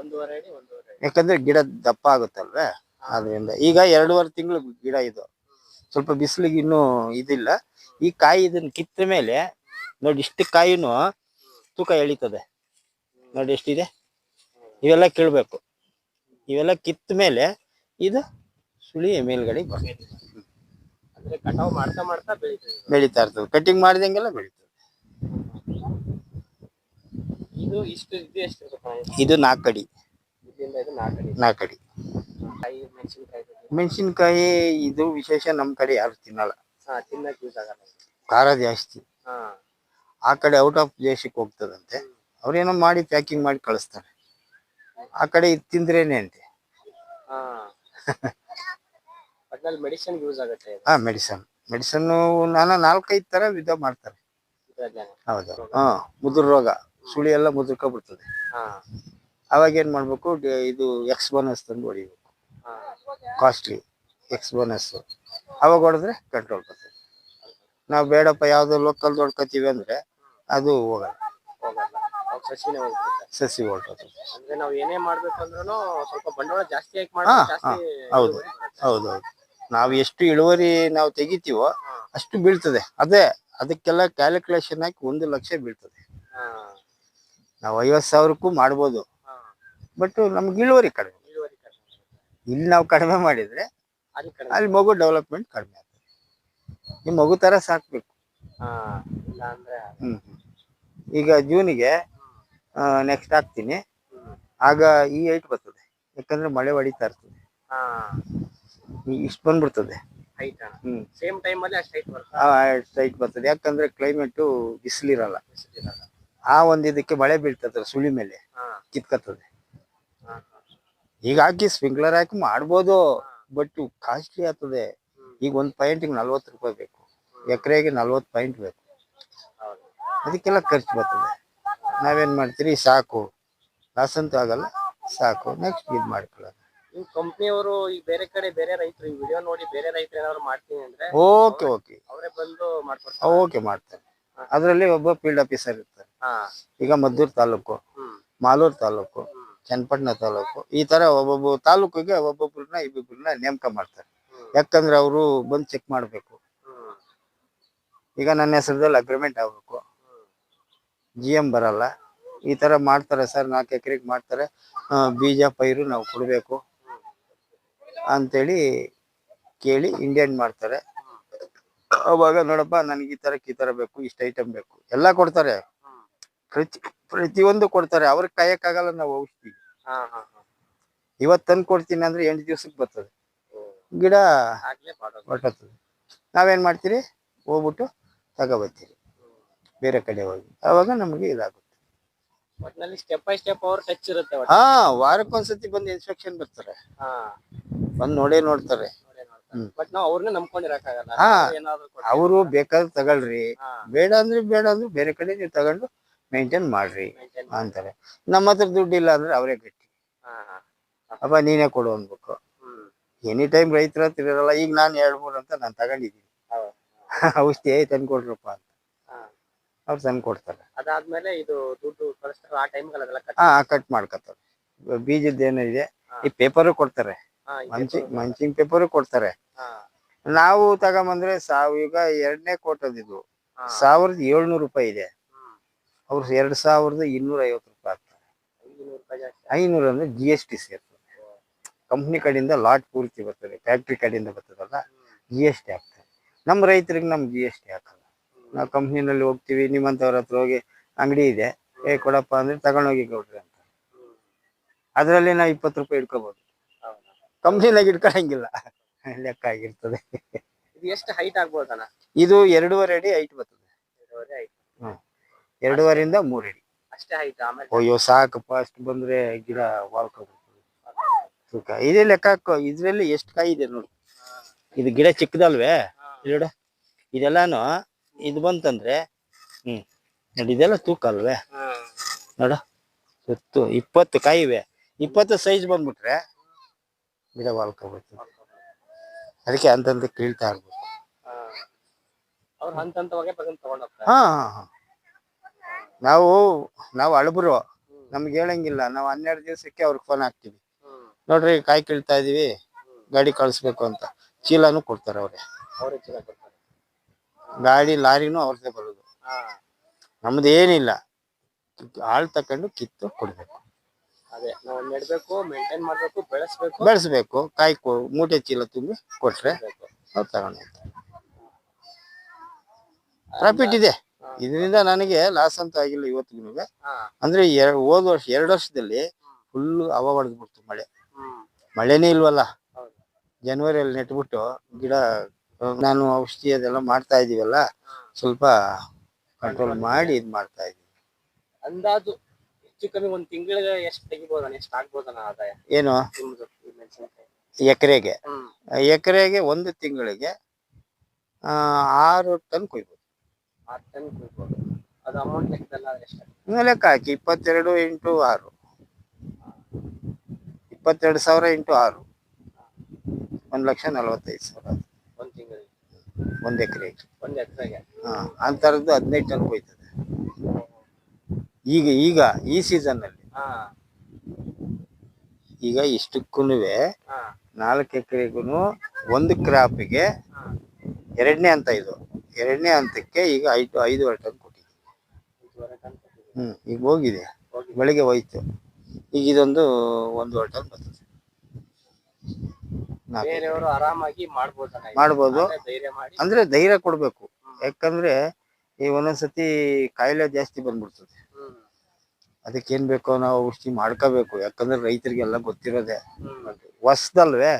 Speaker 1: ಒಂದೂವರೆ ಅಡಿ ಒಂದೂವರೆ ಅಡಿ.
Speaker 2: ಯಾಕಂದ್ರೆ ಗಿಡ ದಪ್ಪ ಆಗುತ್ತಲ್ವೇ? ಅದರಿಂದ ಈಗ ಎರಡೂವರೆ ತಿಂಗಳು ಗಿಡ ಇದು. ಸ್ವಲ್ಪ ಬಿಸಿಲಿಗೆ ಇನ್ನೂ ಇದಿಲ್ಲ. ಈ ಕಾಯಿ ಇದನ್ನ ಕಿತ್ತ ಮೇಲೆ ನೋಡಿ ಇಷ್ಟು ಕಾಯಿನೂ ತೂಕ ಎಳಿತದೆ. ನೋಡಿ ಎಷ್ಟಿದೆ? ಇವೆಲ್ಲ ಕೀಳ್ಬೇಕು. ಇವೆಲ್ಲ ಕಿತ್ತ ಮೇಲೆ ಇದು ಸುಳಿ ಮೇಲ್ಗಡೆ ಬರ್ತದೆ.
Speaker 1: ಕಟಾವ್ ಮಾಡ್ತಾ ಮಾಡ್ತಾ ಬೆಳೀತದೆ.
Speaker 2: ಬೆಳೀತಾ ಇರ್ತದೆ. ಕಟಿಂಗ್ ಮಾಡಿದಂಗೆಲ್ಲ ಬೆಳೀತದೆ.
Speaker 1: ಇದು ಇಷ್ಟು ಇದು ಎಷ್ಟು ಇದು? ನಾಲ್ಕು ನಾಲ್ಕು ಅಡಿ. ಮೆಣಸಿನಕಾಯಿ
Speaker 2: ಇದು ವಿಶೇಷ ನಮ್ಮ ಕಡೆ ಯಾರು ತಿನ್ನಲ್ಲ. ಖಾರ ಜಾಸ್ತಿ. ಆ ಕಡೆ ಔಟ್ ಆಫ್ ದೇಶಕ್ಕೆ ಹೋಗ್ತದಂತೆ. ಅವ್ರೇನೋ ಮಾಡಿ ಪ್ಯಾಕಿಂಗ್ ಮಾಡಿ ಕಳಿಸ್ತಾರೆ. ಆ ಕಡೆ ಇದು ತಿಂದ್ರೇನೆ ಅಂತೆ.
Speaker 1: ಹಾ. ಮೆಡಿಸಿನ್ ಯೂಸ್ ಆಗುತ್ತೆ ಇದು.
Speaker 2: ಹಾ ಮೆಡಿಸನ್ ಮೆಡಿಸನ್ ನಾನಾ ನಾಲ್ಕೈದು ತರ ವಿಧ ಮಾಡ್ತಾರೆ. ಹೌದು. ಹಾ ಮುದುರ್ ರೋಗ. ಸುಳಿ ಎಲ್ಲ ಮುದುರ್ಕೊಬಿಡ್ತದೆ
Speaker 1: ಹಾ.
Speaker 2: ಅವಾಗ ಏನ್ ಮಾಡ್ಬೇಕು ಇದು ಎಕ್ಸ್ ಬೋನಸ್ ತಂದು ಹೊಡಿಬೇಕು. ಕಾಸ್ಟ್ಲಿ ಎಕ್ಸ್ ಬೋನಸ್ ಅವಾಗ ಹೊಡೆದ್ರೆ ಕಂಟ್ರೋಲ್ ಬರ್ತದೆ. ನಾವು ಬೇಡಪ್ಪ ಯಾವ್ದು ಲೋಕಲ್ ಹೊಡ್ಕೊತೀವಿ ಅಂದ್ರೆ ಅದು ಹೋಗಲ್ಲ. ಸಸಿ ಹೊರಟೋಗ್ತದೆ
Speaker 1: ಅಂದ್ರೆ ನಾವ್ ಏನೇ ಸ್ವಲ್ಪ ಬಂಡವಾಳ ಜಾಸ್ತಿ ಹಾಕಿ
Speaker 2: ಹೌದು. ಹೌದೌದು ನಾವು ಎಷ್ಟು ಇಳುವರಿ ನಾವು ತೆಗಿತೀವೋ ಅಷ್ಟು ಬೀಳ್ತದೆ. ಅದೇ ಅದಕ್ಕೆಲ್ಲ ಕ್ಯಾಲ್ಕುಲೇಷನ್ ಹಾಕಿ ಒಂದು ಲಕ್ಷ ಬೀಳ್ತದೆ. ನಾವು ಐವತ್ತು ಸಾವಿರಕ್ಕೂ ಮಾಡ್ಬೋದು. ಬಟ್ ನಮ್ಗೆ ಇಳುವರಿ ಕಡಿಮೆ
Speaker 1: ಇಳುವರಿ ಕಡಿಮೆ
Speaker 2: ಇಲ್ಲಿ ನಾವು ಕಡಿಮೆ ಮಾಡಿದ್ರೆ
Speaker 1: ಅಲ್ಲಿ ಕಡಿಮೆ.
Speaker 2: ಅಲ್ಲಿ ಮಗು ಡೆವಲಪ್ಮೆಂಟ್ ಕಡಿಮೆ ಆಗ್ತದೆ ಈ ಮಗು ತರ ಸಾಕ್ಬೇಕು.
Speaker 1: ಹಾ ಇಲ್ಲ ಅಂದ್ರೆ
Speaker 2: ಹ್ಮ್ ಈಗ ಜೂನಿಗೆ ನೆಕ್ಸ್ಟ್ ಹಾಕ್ತೀನಿ. ಆಗ ಈ ಏಟ್ ಬರ್ತದೆ. ಯಾಕಂದ್ರೆ ಮಳೆ ಹೊಡಿತಾ ಇರ್ತದೆ.
Speaker 1: ಹಾ.
Speaker 2: ಇಷ್ಟು ಬಂದ್ಬಿಡ್ತದೆ.
Speaker 1: ಹೈಟ್
Speaker 2: ಹ್ಮ್.
Speaker 1: ಸೇಮ್ ಟೈಮ್ ಅಲ್ಲಿ ಅಷ್ಟು ಹೈಟ್
Speaker 2: ಬರ್ತದೆ. ಯಾಕಂದ್ರೆ ಕ್ಲೈಮೇಟು ಬಿಸಿಲಿರಲ್ಲ.
Speaker 1: ಬಿಸಿಲಿರಲ್ಲ.
Speaker 2: ಆ ಒಂದು ಇದಕ್ಕೆ ಮಳೆ ಬೀಳ್ತದೆ ಸುಳಿ ಮೇಲೆ.
Speaker 1: ಹಾ.
Speaker 2: ಕಿತ್ಕತ್ತದೆ. ಈಗ ಹಾಕಿ ಸ್ಪ್ರಿಂಕ್ಲರ್ ಹಾಕಿ ಮಾಡ್ಬೋದು ಬಟ್ ಕಾಸ್ಟ್ಲಿ ಆಗ್ತದೆ. ಈಗ ಒಂದು ಪಾಯಿಂಟಿಗೆ ನಲ್ವತ್ತು ರೂಪಾಯಿ ಬೇಕು. ಎಕರೆಗೆ ನಲ್ವತ್ತು ಪಾಯಿಂಟ್ ಬೇಕು. ಅದಕ್ಕೆಲ್ಲ ಖರ್ಚು ಬರ್ತದೆ. ನಾವೇನ್ ಮಾಡ್ತೀರಿ? ಸಾಕು. ಲಾಸ್ ಅಂತೂ ಆಗಲ್ಲ. ಸಾಕು. ನೆಕ್ಸ್ಟ್ ಇದು ಮಾಡ್ಕೊಳ್ಳೋದು
Speaker 1: ನಿಮ್ ಕಂಪ್ನಿಯವರು ಈಗ ಬೇರೆ ಕಡೆ ಬೇರೆ ರೈತರು ಈ ವಿಡಿಯೋ ನೋಡಿ ಬೇರೆ ರೈತರು ಏನಾದ್ರು ಮಾಡ್ತೀನಿ ಅಂದ್ರೆ
Speaker 2: ಓಕೆ ಓಕೆ
Speaker 1: ಅವರೇ ಬಂದು ಮಾಡ್ಕೊಡ್ತಾರೆ.
Speaker 2: ಓಕೆ ಮಾಡ್ತಾರೆ. ಅದರಲ್ಲಿ ಒಬ್ಬ ಫೀಲ್ಡ್ ಆಫೀಸರ್ ಇರ್ತಾರೆ. ಈಗ ಮದ್ದೂರ್ ತಾಲೂಕು ಮಾಲೂರು ತಾಲೂಕು. ಚನ್ನಪಟ್ಟಣ ತಾಲೂಕು. ಈ ತರ ಒಬ್ಬೊಬ್ಬ ತಾಲೂಕಿಗೆ ಒಬ್ಬೊಬ್ರನ್ನ ಇಬ್ಬೊಬ್ರನ್ನ ನೇಮಕ ಮಾಡ್ತಾರೆ. ಯಾಕಂದ್ರೆ ಅವರು ಬಂದು ಚೆಕ್ ಮಾಡ್ಬೇಕು. ಈಗ ನನ್ನ ಹೆಸರದಲ್ಲಿ ಅಗ್ರಿಮೆಂಟ್ ಆಗ್ಬೇಕು. ಜಿ ಎಂ ಬರಲ್ಲ. ಈ ತರ ಮಾಡ್ತಾರೆ ಸರ್, ನಾಲ್ಕು ಎಕರೆಗೆ ಮಾಡ್ತಾರೆ. ಬೀಜ, ಪೈರು ನಾವು ಕೊಡಬೇಕು ಅಂತೇಳಿ ಕೇಳಿ ಇಂಡಿಯನ್ ಮಾಡ್ತಾರೆ. ಅವಾಗ ನೋಡಪ್ಪ, ನನಗೆ ಈ ತರಕ್ಕೆ ಈ ತರ ಬೇಕು, ಇಷ್ಟು ಐಟಮ್ ಬೇಕು. ಎಲ್ಲ ಕೊಡ್ತಾರೆ. ಪ್ರತಿ ಪ್ರತಿಯೊಂದು ಕೊಡ್ತಾರೆ. ಅವ್ರಿಗೆ ಕಾಯಕ್ಕಾಗಲ್ಲ ನಾವು ಔಷಧಿ.
Speaker 1: ಇವತ್ ಹಾ ಹಾ.
Speaker 2: ಇವತ್ತು ತಂದು ಕೊಡ್ತೀನಿ ಅಂದ್ರೆ ಎಂಟು ದಿವ್ಸಕ್ಕೆ ಬರ್ತದೆ. ಗಿಡ ಹೊರಟೋಗ್ತದೆ ನಾವೇನ್ ಮಾಡ್ತೀರಿ? ಹೋಗ್ಬಿಟ್ಟು ತಗೋಬರ್ತೀರಿ ಬೇರೆ ಕಡೆ ಹೋಗಿ. ಅವಾಗ ನಮಗೆ ಇದಾಗುತ್ತೆ.
Speaker 1: ಸ್ಟೆಪ್ ಬೈ ಸ್ಟೆಪ್ ಅವ್ರ ಟಚ್ ಇರುತ್ತೆ.
Speaker 2: ಹಾ ವಾರಕ್ಕೊಂದ್ಸತಿ ಬಂದು ಇನ್ಸ್ಪೆಕ್ಷನ್ ಬರ್ತಾರೆ.
Speaker 1: ಹಾ.
Speaker 2: ಬಂದು ನೋಡೇ ನೋಡ್ತಾರೆ.
Speaker 1: ಬಟ್ ನಾವು ಅವ್ರನ್ನ ನಂಬ್ಕೊಂಡಿರಕ್ಕಾಗಲ್ಲ.
Speaker 2: ಹಾ.
Speaker 1: ಏನಾದ್ರು
Speaker 2: ಅವರು ಬೇಕಾದ್ರೆ ತಗೊಳ್ರಿ. ಬೇಡ ಅಂದ್ರೆ ಬೇಡ ಅಂದ್ರೆ ಬೇರೆ ಕಡೆ ನೀವು ತಗೊಂಡು ಮೇಂಟೈನ್ ಮಾಡ್ರಿ ಅಂತಾರೆ. ನಮ್ಮ ಹತ್ರ ದುಡ್ಡು ಇಲ್ಲ ಅಂದ್ರೆ ಅವರೇ ಗಟ್ಟಿ. ಅಪ್ಪ ನೀನೇ ಕೊಡು ಅನ್ಬೇಕು ಎನಿ ಟೈಮ್ ರೈತರ ಹತ್ರ ಇರಲ್ಲ ಈಗ ನಾನು ಎರಡು ಮೂರು ಅಂತ ನಾನು ತಗೊಂಡಿದ್ದೀನಿ. ಔಷಧಿ ತಂದು ಕೊಡ್ರಪ್ಪ ಅಂತ. ಅವ್ರು ತಂದು ಕೊಡ್ತಾರೆ.
Speaker 1: ಅದಾದ್ಮೇಲೆ ಇದು ದುಡ್ಡು ಕಳಿಸ್ತಾರೆ ಆ ಟೈಮ್
Speaker 2: ಹಾ ಕಟ್ ಮಾಡ್ಕೊತಾರೆ. ಬೀಜದ ಏನಿದೆ ಈ ಪೇಪರು ಕೊಡ್ತಾರೆ. ಮಂಚಿಂಗ್ ಪೇಪರು ಕೊಡ್ತಾರೆ. ನಾವು ತಗೊಂಬಂದ್ರೆ ಸಾವಿರ ಈಗ ಎರಡನೇ ಕೊಟ್ಟದಿದ್ದು
Speaker 1: ಹಾ.
Speaker 2: ಸಾವಿರದ ಏಳ್ನೂರು ರೂಪಾಯಿ ಇದೆ. ಅವ್ರು ಎರಡ್ ಸಾವಿರದ ಇನ್ನೂರ ಐವತ್ತು ರೂಪಾಯಿ ಆಗ್ತಾರೆ.
Speaker 1: ಐನೂರು
Speaker 2: ಅಂದ್ರೆ ಜಿ ಎಸ್ ಟಿ ಸೇರ್ತದೆ. ಕಂಪ್ನಿ ಕಡೆಯಿಂದ ಲಾಟ್ ಪೂರ್ತಿ ಬರ್ತದೆ ಫ್ಯಾಕ್ಟ್ರಿ ಕಡೆಯಿಂದ ಬರ್ತದಲ್ಲ ಜಿ ಎಸ್ ಟಿ ಆಗ್ತದೆ. ನಮ್ಮ ರೈತರಿಗೆ ನಮ್ ಜಿ ಎಸ್ ಟಿ ಹಾಕಲ್ಲ. ನಾವು ಕಂಪ್ನಿನಲ್ಲಿ ಹೋಗ್ತೀವಿ ನಿಮ್ಮಂಥವ್ರ ಹತ್ರ ಹೋಗಿ ಅಂಗಡಿ ಇದೆ ಏ ಕೊಡಪ್ಪ ಅಂದ್ರೆ ತಗೊಂಡೋಗಿ ಕೊಡ್ರಿ ಅಂತ. ಅದರಲ್ಲಿ ನಾವು ಇಪ್ಪತ್ತು ರೂಪಾಯಿ ಇಟ್ಕೋಬಹುದು
Speaker 1: ಹೌದಾ?
Speaker 2: ಕಂಪ್ನಿನಾಗ ಇಟ್ಕೊಳಂಗಿಲ್ಲ ಲೆಕ್ಕ ಆಗಿರ್ತದೆ.
Speaker 1: ಇದು ಎಷ್ಟು ಹೈಟ್ ಆಗ್ಬೋದಣ್ಣ?
Speaker 2: ಇದು ಎರಡೂವರೆ ಅಡಿ ಹೈಟ್ ಬರ್ತದೆ. ಎರಡೂವರೆಯಿಂದ ಮೂರು. ಅಡಿ
Speaker 1: ಅಷ್ಟೇ ಆಮೇಲೆ
Speaker 2: ಅಯ್ಯೋ ಸಾಕಪ್ಪ ಅಷ್ಟು ಬಂದ್ರೆ ಗಿಡ ವಾಳ್ಕೊಬಿಡ್ತದೆ ತೂಕ ಇದೇ ಲೆಕ್ಕ ಹಾಕೋ ಇದ್ರಲ್ಲಿ ಎಷ್ಟು ಕಾಯಿ ಇದೆ ನೋಡಿ. ಇದು ಗಿಡ ಚಿಕ್ಕದಲ್ವೇ? ನೋಡ. ಇದೆಲ್ಲಾನು ಇದು ಬಂತಂದ್ರೆ ಹ್ಮ್ ನೋಡಿ ಇದೆಲ್ಲ ತೂಕ ಅಲ್ವೇ? ನೋಡ. ಸುತ್ತು. ಇಪ್ಪತ್ತು ಕಾಯಿ ಇವೆ. ಇಪ್ಪತ್ತು ಸೈಜ್ ಬಂದ್ಬಿಟ್ರೆ ಗಿಡ ವಾಳ್ಕೊಬಿಡ್ತದೆ ಅದಕ್ಕೆ ಅಂತಂತ ಕೀಳ್ತಾ ಇರ್ಬೇಕು.
Speaker 1: ಅವ್ರು ಹಂತ ಹಂತವಾಗಿ ತಗೊಂಡ್
Speaker 2: ಹಾ ಹಾ ಹಾ. ನಾವು ನಾವು ಅಳಬ್ರು. ನಮ್ಗೆ ಹೇಳಂಗಿಲ್ಲ. ನಾವು ಹನ್ನೆರಡು ದಿವಸಕ್ಕೆ ಅವ್ರಿಗೆ ಫೋನ್ ಹಾಕ್ತೀವಿ. ನೋಡ್ರಿ ಕಾಯಿ ಕೀಳ್ತಾ ಇದೀವಿ. ಗಾಡಿ ಕಳಿಸ್ಬೇಕು ಅಂತ. ಚೀಲನೂ ಕೊಡ್ತಾರೆ ಅವ್ರೆ.
Speaker 1: ಅವ್ರೇ ಚೀಲ ಕೊಡ್ತಾರೆ.
Speaker 2: ಗಾಡಿ ಲಾರಿನೂ ಅವ್ರದ್ದೇ ಬರೋದು.
Speaker 1: ಹಾ.
Speaker 2: ನಮ್ದು ಏನಿಲ್ಲ. ಆಳ್ ತಕೊಂಡು ಕಿತ್ತು ಕೊಡ್ಬೇಕು.
Speaker 1: ಅದೇ ನಾವು ನೆಡ್ಬೇಕು ಮೇಂಟೈನ್ ಮಾಡ್ಬೇಕು ಬೆಳೆಸ್ಬೇಕು.
Speaker 2: ಬೆಳೆಸ್ಬೇಕು. ಕಾಯಿ ಕೊ- ಮೂಟೆ ಚೀಲ ತುಂಬಿ ಕೊಟ್ರೆ. ಅವ್ರು ತಗೊಂಡು ಪ್ರಾಫಿಟ್ ಇದೆ. ಇದರಿಂದ ನನಗೆ ಲಾಸ್ ಅಂತ ಆಗಿಲ್ಲ ಇವತ್ತಿಗೂ. ಅಂದ್ರೆ ಹೋದ ವರ್ಷ ಎರಡು ವರ್ಷದಲ್ಲಿ ಫುಲ್ ಅವ ಹೊಡೆದ್ಬಿಡ್ತು ಮಳೆ. ಮಳೆನೇ ಇಲ್ವಲ್ಲ. ಜನವರಿಯಲ್ಲಿ ನೆಟ್ಬಿಟ್ಟು ಗಿಡ ನಾನು ಔಷಧಿ ಅದೆಲ್ಲ ಮಾಡ್ತಾ ಇದೀವಲ್ಲ ಸ್ವಲ್ಪ ಕಂಟ್ರೋಲ್ ಮಾಡಿ ಇದ್ ಮಾಡ್ತಾ ಇದೀವಿ
Speaker 1: ಅಂದಾಜು ಹೆಚ್ಚು ಕಮ್ಮಿ ಒಂದ್ ತಿಂಗಳಿಗೆ ಎಷ್ಟು ತೆಗಿಬೋದಣ್ಣ ಎಷ್ಟು ಆಗ್ಬೋದಣ್ಣ ಆದಾಯ?
Speaker 2: ಏನು? ಎಕರೆಗೆ. ಎಕರೆಗೆ ಒಂದು ತಿಂಗಳಿಗೆ ಆ, ಆರು ಟನ್ ಕೊಯ್ಬೋದು.
Speaker 1: ಆರ್ ಟನ್ ಕುಯ್ಬೋದು ಅದು ಅಮೌಂಟ್ ಲೆಕ್ಕದಲ್ಲ ಎಷ್ಟು
Speaker 2: ಇನ್ನು ಲೆಕ್ಕ ಹಾಕಿ ಇಪ್ಪತ್ತೆರಡು ಇಂಟು ಆರು. ಇಪ್ಪತ್ತೆರಡು ಸಾವಿರ ಇಂಟು ಆರು. ಒಂದು ಲಕ್ಷ ನಲವತ್ತೈದು ಸಾವಿರ
Speaker 1: ಒಂದು ತಿಂಗಳಿಗೆ
Speaker 2: ಒಂದ್ ಎಕರೆಗೆ.
Speaker 1: ಒಂದ್ ಎಕರೆಗೆ?
Speaker 2: ಹಾ ಅಂತರದ್ದು ಹದಿನೈದು ಟನ್ ಕೊಯ್ತದೆ ಈಗ ಈಗ ಈ ಸೀಸನ್ ಅಲ್ಲಿ ಈಗ ಇಷ್ಟಕ್ಕೂ
Speaker 1: ಹಾ.
Speaker 2: ನಾಲ್ಕು ಎಕರೆಗೂ ಒಂದು ಕ್ರಾಪಿಗೆ
Speaker 1: ಹಾ.
Speaker 2: ಎರಡನೇ ಅಂತ ಇದು. ಎರಡನೇ ಹಂತಕ್ಕೆ ಈಗ ಐದು ಐದುವರೆ ಟನ್
Speaker 1: ಕೊಟ್ಟಿದೆ
Speaker 2: ಹ್ಮ್ ಈಗ ಹೋಗಿದೆ.
Speaker 1: ಹೋಗಿ
Speaker 2: ಬೆಳಿಗ್ಗೆ ಹೋಯ್ತು. ಈಗ ಇದೊಂದು ಒಂದೂವರೆ ಟನ್ ಬರ್ತದೆ.
Speaker 1: ಬೇರೆಯವರು ಆರಾಮಾಗಿ
Speaker 2: ಮಾಡ್ಬೋದು.
Speaker 1: ಮಾಡ್ಬೋದು.
Speaker 2: ಅಂದ್ರೆ ಧೈರ್ಯ ಕೊಡ್ಬೇಕು. ಯಾಕಂದ್ರೆ ಈ ಒಂದೊಂದ್ಸತಿ ಕಾಯಿಲೆ ಜಾಸ್ತಿ ಬಂದ್ಬಿಡ್ತದೆ.
Speaker 1: ಹ್ಮ್.
Speaker 2: ಅದಕ್ಕೆ ಏನ್ ಬೇಕೋ ನಾವು ಔಷಧಿ ಮಾಡ್ಕೋಬೇಕು. ಯಾಕಂದ್ರೆ ರೈತರಿಗೆಲ್ಲ ಗೊತ್ತಿರೋದೆ. ಹೊಸದಲ್ವೇ.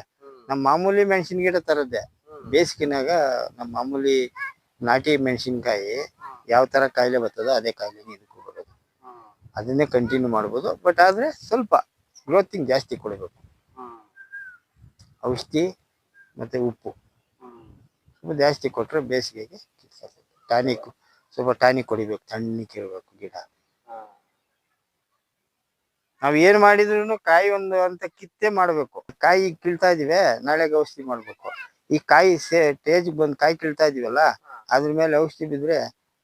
Speaker 2: ನಮ್ಮ ಮಾಮೂಲಿ ಮೆಣಸಿನ ಗಿಡ ತರದ್ದೆ. ಬೇಸಿಗೆನಾಗ ನಮ್ಮ ಮಾಮೂಲಿ ನಾಟಿ ಮೆಣಸಿನ್ಕಾಯಿ ಯಾವ ತರ ಕಾಯಿಲೆ ಬರ್ತದೋ ಅದೇ ಕಾಯಿಲೆ ಇದಕ್ಕೂ ಅದನ್ನೇ ಕಂಟಿನ್ಯೂ ಮಾಡ್ಬೋದು. ಬಟ್ ಆದ್ರೆ ಸ್ವಲ್ಪ ಗ್ರೋತಿಂಗ್ ಜಾಸ್ತಿ ಕೊಡಬೇಕು. ಔಷಧಿ ಮತ್ತೆ ಉಪ್ಪು. ಸ್ವಲ್ಪ ಜಾಸ್ತಿ ಕೊಟ್ಟರೆ ಬೇಸಿಗೆಗೆ ಟಾನಿಕ್ ಸ್ವಲ್ಪ ಟಾನಿಕ್ ಹೊಡಿಬೇಕು ತಣ್ಣಕ್ಕೆ ಇರಬೇಕು ಗಿಡ. ನಾವು ಏನ್ ಮಾಡಿದ್ರು ಕಾಯಿ ಒಂದು ಅಂತ ಕಿತ್ತೆ ಮಾಡ್ಬೇಕು. ಕಾಯಿ ಕೀಳ್ತಾ ಇದೀವಿ, ನಾಳೆಗೆ ಔಷಧಿ ಮಾಡ್ಬೇಕು. ಈ ಕಾಯಿ ಸೇ ಸ್ಟೇಜ್ಗೆ ಬಂದ್ ಕಾಯಿ ಕೀಳ್ತಾ ಇದೀವಲ್ಲ ಅದ್ರ ಮೇಲೆ ಔಷಧಿ ಬಿದ್ರೆ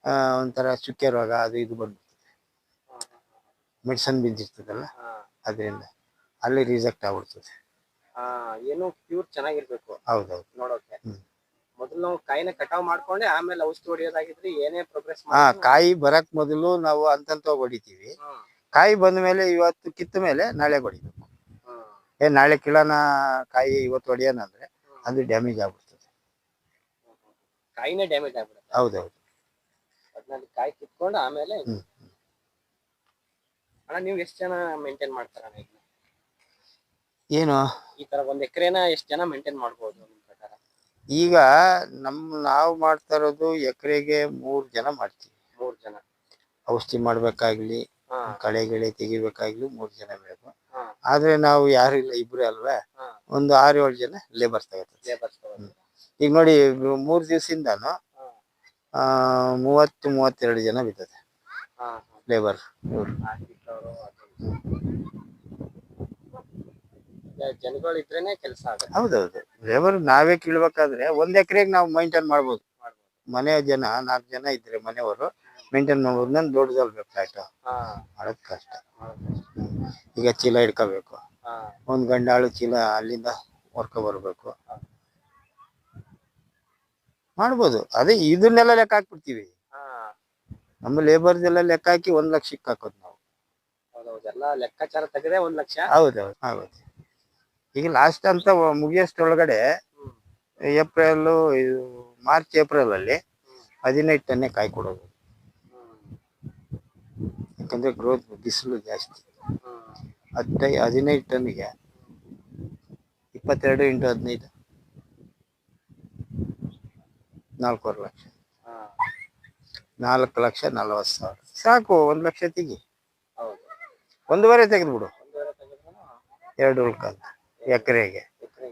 Speaker 2: ಆ, ಒಂಥರ ಚುಕ್ಕೆ ರೋಗ ಅದು ಇದು ಬಂದ್ಬಿಡ್ತದೆ. ಮೆಡಿಸನ್ ಬಿದ್ದಿರ್ತದಲ್ಲ ಅದರಿಂದ ಅಲ್ಲಿ ರಿಜೆಕ್ಟ್ ಆಗ್ಬಿಡ್ತದೆ.
Speaker 1: ಆ ಏನು ಪ್ಯೂರ್ ಚೆನ್ನಾಗಿರ್ಬೇಕು.
Speaker 2: ಹೌದೌದು.
Speaker 1: ನೋಡೋಕೆ. ಮೊದಲು ನಾವು ಕಾಯಿನ ಕಟಾವ್ ಮಾಡ್ಕೊಂಡೆ ಆಮೇಲೆ ಔಷಧಿ ಹೊಡಿಯೋದಾಗಿದ್ರೆ ಏನೇ ಪ್ರೋಗ್ರೆಸ್
Speaker 2: ಹಾ ಕಾಯಿ ಬರಕ್ ಮೊದಲು ನಾವು ಅಂತಂತ ಹೊಡಿತೀವಿ. ಕಾಯಿ ಬಂದ ಮೇಲೆ ಇವತ್ತು ಕಿತ್ತ ಮೇಲೆ ನಾಳೆ ಹೊಡಿಬೇಕು. ಏ ನಾಳೆ ಕಿಳನ ಕಾಯಿ ಇವತ್ತು ಹೊಡಿಯೋಣ ಅಂದ್ರೆ ಅದು ಡ್ಯಾಮೇಜ್ ಆಗ್ಬಿಡ್ತದೆ.
Speaker 1: ಕಾಯಿನೇ ಡ್ಯಾಮೇಜ್ ಆಗ್ಬಿಡುತ್ತೆ.
Speaker 2: ಹೌದೌದು
Speaker 1: ಅದನ್ನ ಕಾಯಿ ಕಿತ್ಕೊಂಡು ಆಮೇಲೆ
Speaker 2: ಹ್ಮ್.
Speaker 1: ಅಣ್ಣ ನೀವು ಎಷ್ಟು ಜನ ಮೇಂಟೈನ್ ಮಾಡ್ತಾರ
Speaker 2: ಏನು?
Speaker 1: ಈ ತರ ಒಂದ್ ಎಕರೆನ ಎಷ್ಟು ಜನ ಮೇಂಟೈನ್ ಮಾಡ್ಬೋದು ನಿಮ್ ಪ್ರಕಾರ?
Speaker 2: ಈಗ ನಮ್ ನಾವು ಮಾಡ್ತಾ ಇರೋದು ಎಕರೆಗೆ ಮೂರ್ ಜನ ಮಾಡ್ತೀವಿ.
Speaker 1: ಮೂರ್ ಜನ.
Speaker 2: ಔಷಧಿ ಮಾಡ್ಬೇಕಾಗ್ಲಿ
Speaker 1: ಹಾ.
Speaker 2: ಕಳೆ ಗಿಳೆ ತೆಗಿಬೇಕಾಗ್ಲಿ ಮೂರ್ ಜನ ಬೇಕು.
Speaker 1: ಹಾ.
Speaker 2: ಆದ್ರೆ ನಾವು ಯಾರು ಇಲ್ಲ ಇಬ್ರು ಅಲ್ವಾ?
Speaker 1: ಹಾ.
Speaker 2: ಒಂದು ಆರು ಏಳು ಜನ ಲೇಬರ್ಸ್ ತಗೋತೀವಿ.
Speaker 1: ಲೇಬರ್ಸ್
Speaker 2: ಈಗ ನೋಡಿ ಮೂರ್ ದಿವಸದಿಂದಾನು ಆ ಮೂವತ್ತು ಮೂವತ್ತೆರಡು ಜನ ಬಿದ್ದದೆ. ಲೇಬರ್
Speaker 1: ಜನಗಳು ಇದ್ರೇನೆ ಕೆಲಸ ಆಗುತ್ತೆ.
Speaker 2: ಹೌದೌದು. ಲೇಬರ್ ನಾವೇ ಕೀಳ್ಬೇಕಾದ್ರೆ ಒಂದ್ ಎಕರೆಗೆ ನಾವು ಮೈಂಟೈನ್ ಮಾಡ್ಬೋದು. ಮನೆ ಜನ ನಾಲ್ಕು ಜನ ಇದ್ರೆ ಮನೆಯವರು ಮೇಂಟೈನ್ ಮಾಡ್ಬೋದು. ನನ್ ದೊಡ್ಡದಲ್ಬೇಕು ಫ್ಲಾಟ್ ಮಾಡಕ್ ಕಷ್ಟ. ಈಗ ಚೀಲ ಇಟ್ಕೋಬೇಕು
Speaker 1: ಹಾ.
Speaker 2: ಒಂದ್ ಗಂಡಾಳು ಚೀಲ ಅಲ್ಲಿಂದ ಹೊರ್ಕೊ ಬರ್ಬೇಕು. ಮಾಡ್ಬೋದು. ಅದೇ ಇದನ್ನೆಲ್ಲ ಲೆಕ್ಕ ಹಾಕ್ಬಿಡ್ತೀವಿ.
Speaker 1: ನಮ್ಮ
Speaker 2: ನಮ್ಮ ಎಲ್ಲ ಲೆಕ್ಕ ಹಾಕಿ ಒಂದ್ ಲಕ್ಷಕ್ಕೆ ಹಾಕೋದು ನಾವು.
Speaker 1: ಎಲ್ಲ ಲೆಕ್ಕಾಚಾರ ತೆಗೆದೇ ಒಂದ್ ಲಕ್ಷ?
Speaker 2: ಹೌದೌದು ಹೌದು ಈಗ ಲಾಸ್ಟ್ ಅಂತ ಮುಗಿಯೋಷ್ಟ್ರೊಳಗಡೆ ಏಪ್ರಿಲ್ ಮಾರ್ಚ್ ಏಪ್ರಿಲ್ ಅಲ್ಲಿ ಹದಿನೈದು ಟನ್ನೇ ಕಾಯಿ ಕೊಡೋದು. ಯಾಕಂದ್ರೆ ಗ್ರೋತ್ ಬಿಸಿಲು ಜಾಸ್ತಿ. ಹತ್ತೈ ಹದಿನೈದು ಟನ್ಗೆ ಇಪ್ಪತ್ತೆರಡು ಇಂಟು ಹದಿನೈದು. ನಾಲ್ಕೂವರೆ ಲಕ್ಷ. ನಾಲ್ಕು ಲಕ್ಷ ನಲವತ್ತು ಸಾವಿರ. ಸಾಕು ಒಂದು ಲಕ್ಷ ತೆಗಿ. ಒಂದೂವರೆ ತೆಗೆದ್ಬಿಡು. ಎರಡು ಉಳ್ಕಂತ ಎಕರೆಗೆ.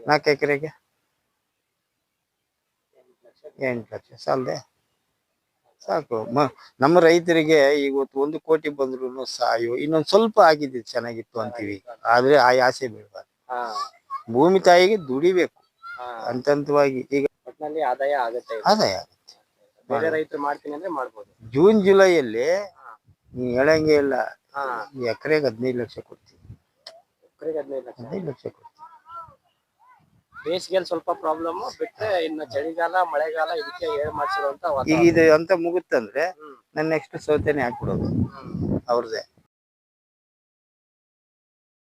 Speaker 2: ನಾಲ್ಕು ಎಕರೆಗೆ?
Speaker 1: ಎಂಟು ಲಕ್ಷ.
Speaker 2: ಸಾಲದೆ? ಸಾಕು. ಮ ನಮ್ಮ ರೈತರಿಗೆ ಇವತ್ತು ಒಂದು ಕೋಟಿ ಬಂದ್ರು ಸಾಯು ಇನ್ನೊಂದು ಸ್ವಲ್ಪ ಆಗಿದೆ ಚೆನ್ನಾಗಿತ್ತು ಅಂತೀವಿ. ಆದ್ರೆ ಆ ಆಸೆ ಬೀಳ್ಬಾರ್ದು. ಭೂಮಿ ತಾಯಿಗೆ ದುಡಿಬೇಕು. ಹಂತವಾಗಿ ಈಗ
Speaker 1: ಒಟ್ನಲ್ಲಿ ಆದಾಯ ಆಗುತ್ತೆ.
Speaker 2: ಆದಾಯ ಆಗುತ್ತೆ.
Speaker 1: ಬೇರೆ ರೈತರು ಮಾಡ್ತೀನಿ ಅಂದ್ರೆ ಮಾಡ್ಬೋದು.
Speaker 2: ಜೂನ್ ಜುಲೈಯಲ್ಲಿ ನೀನ್ ಹೇಳಂಗೆ ಇಲ್ಲ
Speaker 1: ಹಾ.
Speaker 2: ಎಕರೆಗೆ ಹದಿನೈದು ಲಕ್ಷ ಕೊಡ್ತೀವಿ
Speaker 1: ಎಕರೆಗೆ ಹದಿನೈದು ಲಕ್ಷ.
Speaker 2: ಹದಿನೈದು ಲಕ್ಷ ಕೊಡ್ತೀವಿ
Speaker 1: ಬೇಸಿಗೆಯಲ್ಲಿ ಸ್ವಲ್ಪ ಪ್ರಾಬ್ಲಮ್ ಬಿಟ್ರೆ ಇನ್ನು ಚಳಿಗಾಲ ಮಳೆಗಾಲ ಇದಕ್ಕೆ ಏರ್ ಮಾಡಿಸಿರುವಂತ
Speaker 2: ಈಗ ಇದು ಅಂತ ಮುಗುತ್ತಂದ್ರೆ
Speaker 1: ನಾನು
Speaker 2: ನನ್ನ ನೆಕ್ಸ್ಟ್ ಸೌತೆನೆ ಹಾಕ್ಬಿಡೋದು.
Speaker 1: ಅವ್ರದೇ.
Speaker 2: ಅವ್ರದ್ದೇ